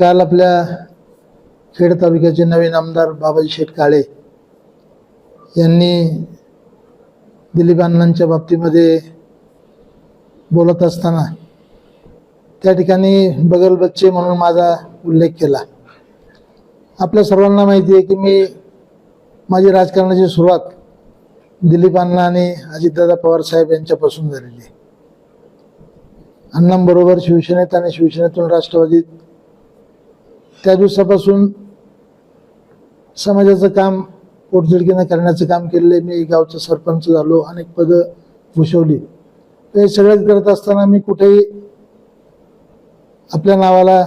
काल आपल्या खेड तालुक्याचे नवीन आमदार बाबाजी शेठ काळे यांनी दिलीप अण्णांच्या बाबतीमध्ये बोलत असताना त्या ठिकाणी बगल बच्चे म्हणून माझा उल्लेख केला. आपल्या सर्वांना माहिती आहे की मी माझी राजकारणाची सुरुवात दिलीप अण्णा आणि अजितदादा पवार साहेब यांच्यापासून झालेली आहे. अण्णांबरोबर शिवसेनेत आणि शिवसेनेतून राष्ट्रवादीत त्या दिवसापासून समाजाचं काम पोटतिडकीनं करण्याचं काम केलेलं आहे. मी गावचं सरपंच झालो अनेक पदं भूषवली. ते सगळं करत असताना मी कुठेही आपल्या नावाला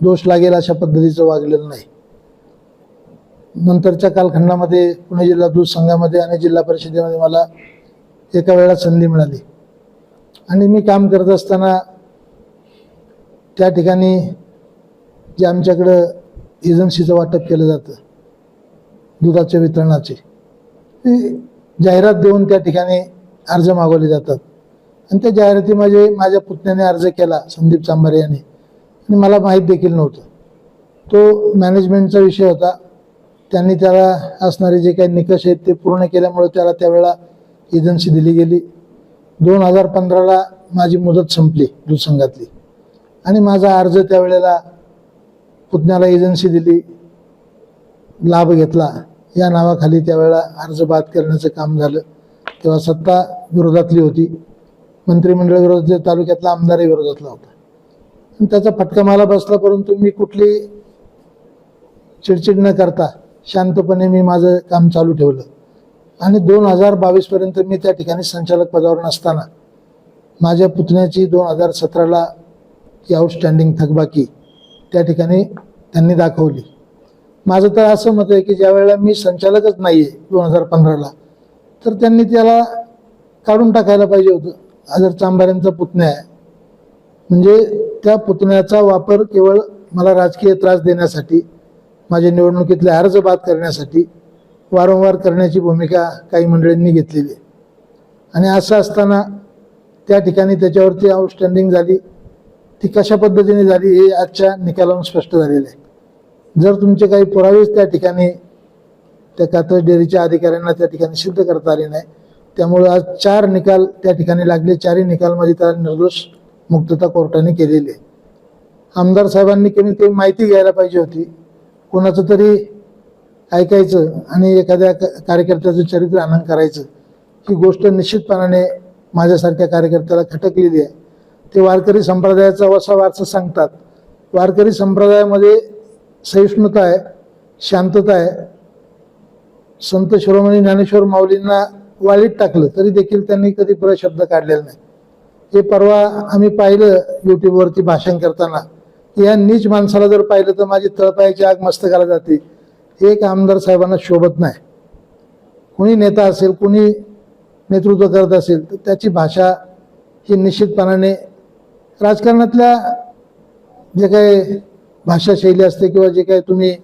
दोष लागेल अशा पद्धतीचं वागलेलं नाही. नंतरच्या कालखंडामध्ये पुणे जिल्हा दूध संघामध्ये आणि जिल्हा परिषदेमध्ये मला एका वेळा संधी मिळाली. आणि मी काम करत असताना त्या ठिकाणी जे आमच्याकडं एजन्सीचं वाटप केलं जातं दुधाच्या वितरणाचे. जाहिरात देऊन त्या ठिकाणी अर्ज मागवले जातात. आणि त्या जाहिरातीमध्ये माझ्या पुतण्याने अर्ज केला संदीप चांभारे यांनी. आणि मला माहीत देखील नव्हतं. तो मॅनेजमेंटचा विषय होता. त्यांनी त्याला असणारे जे काही निकष आहेत ते पूर्ण केल्यामुळे त्याला त्यावेळेला एजन्सी दिली गेली. दोन हजार पंधराला माझी मुदत संपली दूध संघातली. आणि माझा अर्ज त्यावेळेला पुतण्याला एजन्सी दिली लाभ घेतला. या नावाखाली त्यावेळेला अर्ज बाद करण्याचं काम झालं. तेव्हा सत्ता विरोधातली होती. मंत्रिमंडळ विरोधात तालुक्यातला आमदारही विरोधातला होता. आणि त्याचा फटका मला बसला परंतु मी कुठली चिडचिड न करता शांतपणे मी माझं काम चालू ठेवलं. आणि दोन हजार बावीसपर्यंत मी त्या ठिकाणी संचालक पदावर नसताना माझ्या पुतण्याची दोन हजार सतराला ही आउटस्टँडिंग थकबाकी त्या ठिकाणी त्यांनी दाखवली. माझं तर असं मत आहे की ज्या वेळेला मी संचालकच नाही आहे दोन हजार पंधराला तर त्यांनी त्याला काढून टाकायला पाहिजे होतं. आजर चांभाऱ्यांचा पुतण्या आहे. म्हणजे त्या पुतण्याचा वापर केवळ मला राजकीय त्रास देण्यासाठी माझ्या निवडणुकीतले अर्ज बाद करण्यासाठी वारंवार करण्याची भूमिका काही मंडळींनी घेतलेली आहे. आणि असं असताना त्या ठिकाणी त्याच्यावरती आउटस्टँडिंग झाली. ती कशा पद्धतीने झाली हे आजच्या निकालावरून स्पष्ट झालेलं आहे. जर तुमचे काही पुरावेच त्या ठिकाणी त्या कात्रज डेअरीच्या अधिकाऱ्यांना त्या ठिकाणी सिद्ध करता आले नाही त्यामुळे आज चार निकाल त्या ठिकाणी लागले. चारही निकालमध्ये त्याला निर्दोष मुक्तता कोर्टाने केलेली आहे. आमदार साहेबांनी कमीत कमी माहिती घ्यायला पाहिजे होती. कोणाचं तरी ऐकायचं आणि एखाद्या क- कार्यकर्त्याचं चरित्र आनंद करायचं ही गोष्ट निश्चितपणाने माझ्यासारख्या कार्यकर्त्याला खटकलेली आहे. ते वारकरी संप्रदायाचा वसा वारसा सांगतात. वारकरी संप्रदायामध्ये सहिष्णुता आहे शांतता आहे. संत शिरोमणी ज्ञानेश्वर माऊलींना वाळीत टाकलं तरी देखील त्यांनी कधी पुरा शब्द काढलेला नाही. हे परवा आम्ही पाहिलं युट्यूबवरती भाषण करताना. या नीच माणसाला जर पाहिलं तर माझी तळपायाची आग मस्तकाला जाते. हे एक आमदार साहेबांना शोभत नाही. कुणी नेता असेल कुणी नेतृत्व करत असेल तर त्याची भाषा ही निश्चितपणाने राजकारणातल्या जे काही भाषाशैली असते किंवा जे काही तुम्ही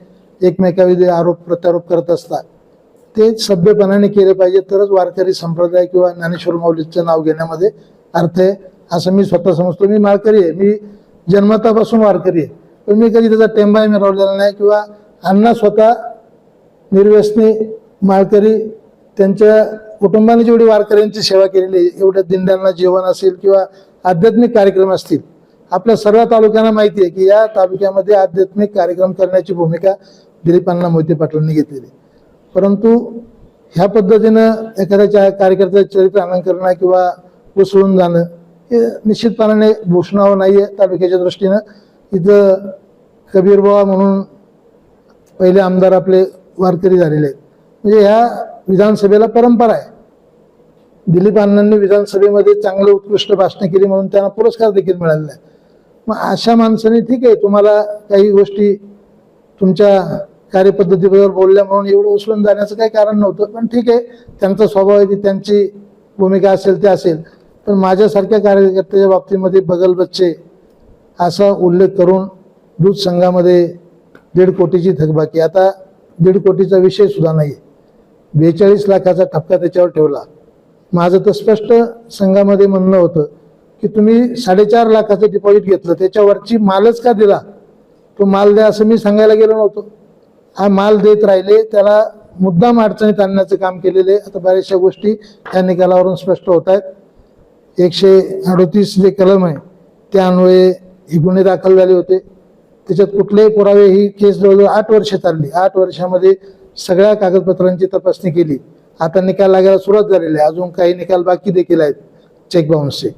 एकमेकाविरुद्ध आरोप प्रत्यारोप करत असता ते सभ्यपणाने केले पाहिजे. तरच वारकरी संप्रदाय किंवा ज्ञानेश्वर माऊलीचं नाव घेण्यामध्ये अर्थ आहे. असं मी स्वतः समजतो. मी माळकरी आहे. मी जन्मतापासून वारकरी आहे. पण मी कधी त्याचा टेंबाही मिळवलेला नाही किंवा अण्णा स्वतः निर्व्यसनी माळकरी त्यांच्या कुटुंबाने जेवढी वारकऱ्यांची सेवा केलेली आहे एवढ्या दिंड्यांना जेवण असेल किंवा आध्यात्मिक कार्यक्रम असतील आपल्या सर्व तालुक्यांना माहिती आहे की या तालुक्यामध्ये आध्यात्मिक कार्यक्रम करण्याची भूमिका दिलीपांना मोहिते पाटलांनी घेतलेली परंतु ह्या पद्धतीनं एखाद्याच्या कार्यकर्त्याचं चरित्र आनंद करणं किंवा उसळून जाणं हे निश्चितपणाने भूषणावं नाही आहे तालुक्याच्या दृष्टीनं. इथं कबीरबाबा म्हणून पहिले आमदार आपले वारकरी झालेले आहेत. म्हणजे ह्या विधानसभेला परंपरा आहे. दिलीप अण्णांनी विधानसभेमध्ये चांगलं उत्कृष्ट भाषणं केली म्हणून त्यांना पुरस्कार देखील मिळालेला आहे. मग अशा माणसाने ठीक आहे तुम्हाला काही गोष्टी तुमच्या कार्यपद्धतीबद्दल बोलल्या म्हणून एवढं उचलून जाण्याचं काही कारण नव्हतं पण ठीक आहे त्यांचा स्वभाव आहे की त्यांची भूमिका असेल ते असेल. पण माझ्यासारख्या कार्यकर्त्याच्या बाबतीमध्ये बगल बच्चे असा उल्लेख करून दूध संघामध्ये दीड कोटीची थकबाकी. आता दीड कोटीचा विषय सुद्धा नाही बेचाळीस लाखाचा ठपका त्याच्यावर ठेवला. माझं तर स्पष्ट संघामध्ये म्हणणं होतं की तुम्ही साडेचार लाखाचं डिपॉझिट घेतलं. त्याच्यावरची मालच का दिला? तो माल द्या असं मी सांगायला गेलो नव्हतो. हा माल देत राहिले. त्याला मुद्दाम अडचणीत आणण्याचं काम केलेले आता बऱ्याचशा गोष्टी त्या निकालावरून स्पष्ट होत आहेत. एकशे अडतीस जे कलम आहे त्या अन्वये हे गुन्हे दाखल झाले होते. त्याच्यात कुठलेही पुरावे ही केस जवळजवळ आठ वर्ष चालली. आठ वर्षामध्ये सगळ्या कागदपत्रांची तपासणी केली. आता निकाल लागायला सुरुवात झालेली आहे. अजून काही निकाल बाकी देखील आहेत. चेक बाउन्सचे.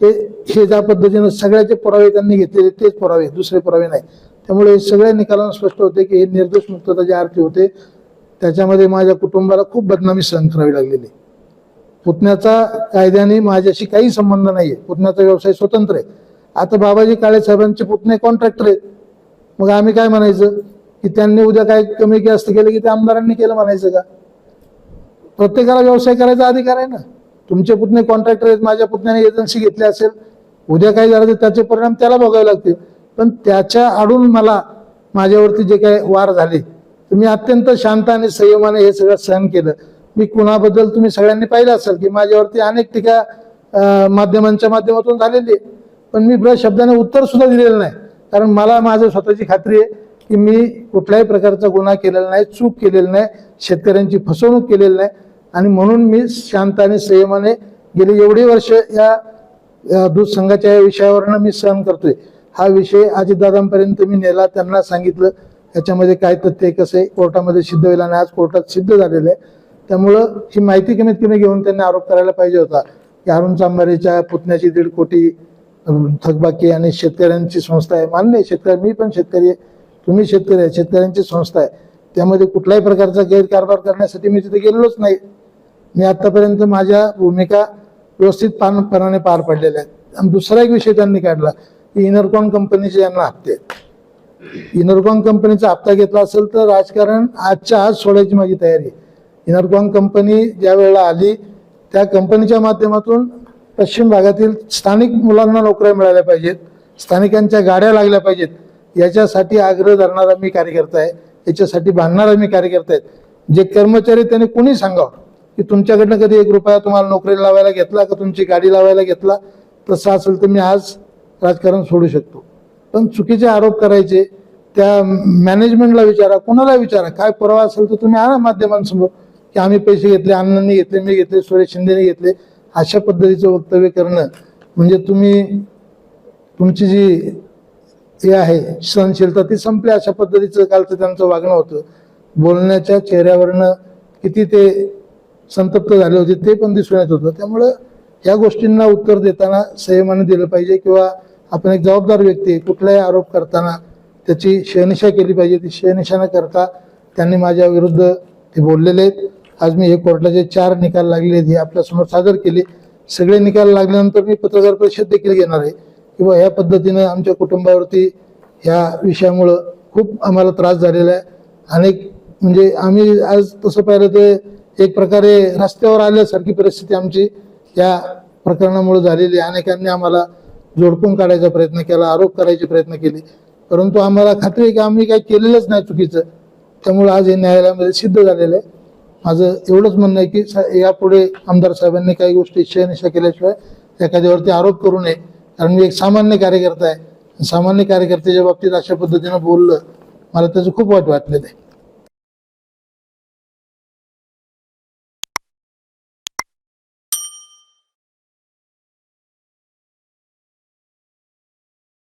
ते हे ज्या पद्धतीनं सगळ्याचे पुरावे त्यांनी घेतलेले तेच पुरावे दुसरे पुरावे नाही. त्यामुळे हे सगळ्या निकालांना स्पष्ट होते की हे निर्दोष मुक्तता जे आरती होते. त्याच्यामध्ये माझ्या कुटुंबाला खूप बदनामी सहन करावी लागलेली. पुतण्याचा कायद्याने माझ्याशी काही संबंध नाहीये. पुतण्याचा व्यवसाय स्वतंत्र आहे. आता बाबाजी काळे साहेबांचे पुतणे कॉन्ट्रॅक्टर आहेत. मग आम्ही काय म्हणायचं? की त्यांनी उद्या काय कमी जास्त केलं की ते आमदारांनी केलं म्हणायचं का? प्रत्येकाला व्यवसाय करायचा अधिकार आहे ना. तुमचे पुतणे कॉन्ट्रॅक्टर आहेत माझ्या पुतण्याने एजन्सी घेतली असेल उद्या काय झालं तर त्याचे परिणाम त्याला बघावे लागतील. पण त्याच्या आडून मला माझ्यावरती जे काही वार झाले तर मी अत्यंत शांत आणि संयमाने हे सगळं सहन केलं. मी कुणाबद्दल तुम्ही सगळ्यांनी पाहिलं असेल की माझ्यावरती अनेक टीका माध्यमांच्या माध्यमातून झालेली आहे. पण मी ब्र शब्दाने उत्तर सुद्धा दिलेलं नाही. कारण मला माझं स्वतःची खात्री आहे की मी कुठल्याही प्रकारचा गुन्हा केलेला नाही चूक केलेली नाही शेतकऱ्यांची फसवणूक केलेली नाही. आणि म्हणून मी शांत आणि संयमाने गेली एवढी वर्ष या या दूध संघाच्या या विषयावरनं मी सहन करतोय. हा विषय अजितदादांपर्यंत मी नेला त्यांना सांगितलं याच्यामध्ये काय तथ्य कसं आहे कोर्टामध्ये सिद्ध होईल आणि आज कोर्टात सिद्ध झालेलं आहे. त्यामुळं ही माहिती कमीत कमी घेऊन त्यांनी आरोप करायला पाहिजे होता. की अरुण चांभारेच्या पुतण्याची दीड कोटी थकबाकी आणि शेतकऱ्यांची संस्था आहे. मान्य आहे शेतकरी मी पण शेतकरी आहे. तुम्ही शेतकरी आहे शेतकऱ्यांची संस्था आहे. त्यामध्ये कुठल्याही प्रकारचा गैरकारभार करण्यासाठी मी तिथे गेलेलोच नाही. मी आतापर्यंत माझ्या भूमिका व्यवस्थित पानपणाने पार पडलेल्या आहेत. आणि दुसरा एक विषय त्यांनी काढला की इनरकॉन कंपनीचे यांना हप्ते आहेत. इनरकॉन कंपनीचा हप्ता घेतला असेल तर राजकारण आजच्या आज सोडायची माझी तयारी आहे. इनरकॉन कंपनी ज्या वेळेला आली त्या कंपनीच्या माध्यमातून पश्चिम भागातील स्थानिक मुलांना नोकऱ्या मिळाल्या पाहिजेत स्थानिकांच्या गाड्या लागल्या पाहिजेत. याच्यासाठी आग्रह धरणारा मी कार्यकर्ता आहे. याच्यासाठी बांधणारा मी कार्यकर्ता आहे. जे कर्मचारी त्यांनी कुणी सांगावं? की तुमच्याकडनं कधी एक रुपया तुम्हाला नोकरीला लावायला घेतला का तुमची गाडी लावायला घेतला तसं असेल तर मी आज राजकारण सोडू शकतो. पण चुकीचे आरोप करायचे त्या मॅनेजमेंटला विचारा कोणाला विचारा काय पुरावा असेल तर तुम्ही आणा माध्यमांसमोर की आम्ही पैसे घेतले अण्णांनी घेतले मी घेतले सुरेश शिंदेने घेतले अशा पद्धतीचं वक्तव्य करणं म्हणजे तुम्ही तुमची जी हे आहे सहनशीलता ती संपली. अशा पद्धतीचं कालचं त्यांचं वागणं होतं. बोलण्याच्या चेहऱ्यावरनं किती ते संतप्त झाले होते ते पण दिसून येत होतं. त्यामुळं या गोष्टींना उत्तर देताना संयमाने दिलं पाहिजे किंवा आपण एक जबाबदार व्यक्ती आहे कुठलाही आरोप करताना त्याची शहनिशा केली पाहिजे. ती शहनिशा न करता त्यांनी माझ्या विरुद्ध ते बोललेले आहेत. आज मी हे कोर्टाचे चार निकाल लागले आहेत हे आपल्यासमोर सादर केले. सगळे निकाल लागल्यानंतर मी पत्रकार परिषद देखील घेणार आहे. किंवा ह्या पद्धतीनं आमच्या कुटुंबावरती ह्या विषयामुळं खूप आम्हाला त्रास झालेला आहे. अनेक म्हणजे आम्ही आज तसं पाहिलं तर एक प्रकारे रस्त्यावर आल्यासारखी परिस्थिती आमची या प्रकरणामुळे झालेली आहे. अनेकांनी आम्हाला जोडपून काढायचा प्रयत्न केला आरोप करायचे प्रयत्न केले. परंतु आम्हाला खात्री आहे की आम्ही काही केलेलंच नाही चुकीचं. त्यामुळे आज हे न्यायालयामध्ये सिद्ध झालेलं आहे. माझं एवढंच म्हणणं आहे की स- यापुढे आमदार साहेबांनी काही गोष्टी शहनिशा केल्याशिवाय एखाद्यावरती आरोप करू नये. कारण मी एक सामान्य कार्यकर्ता आहे. सामान्य कार्यकर्त्याच्या बाबतीत अशा पद्धतीनं बोललं मला त्याचं खूप वाईट वाटलेलं आहे.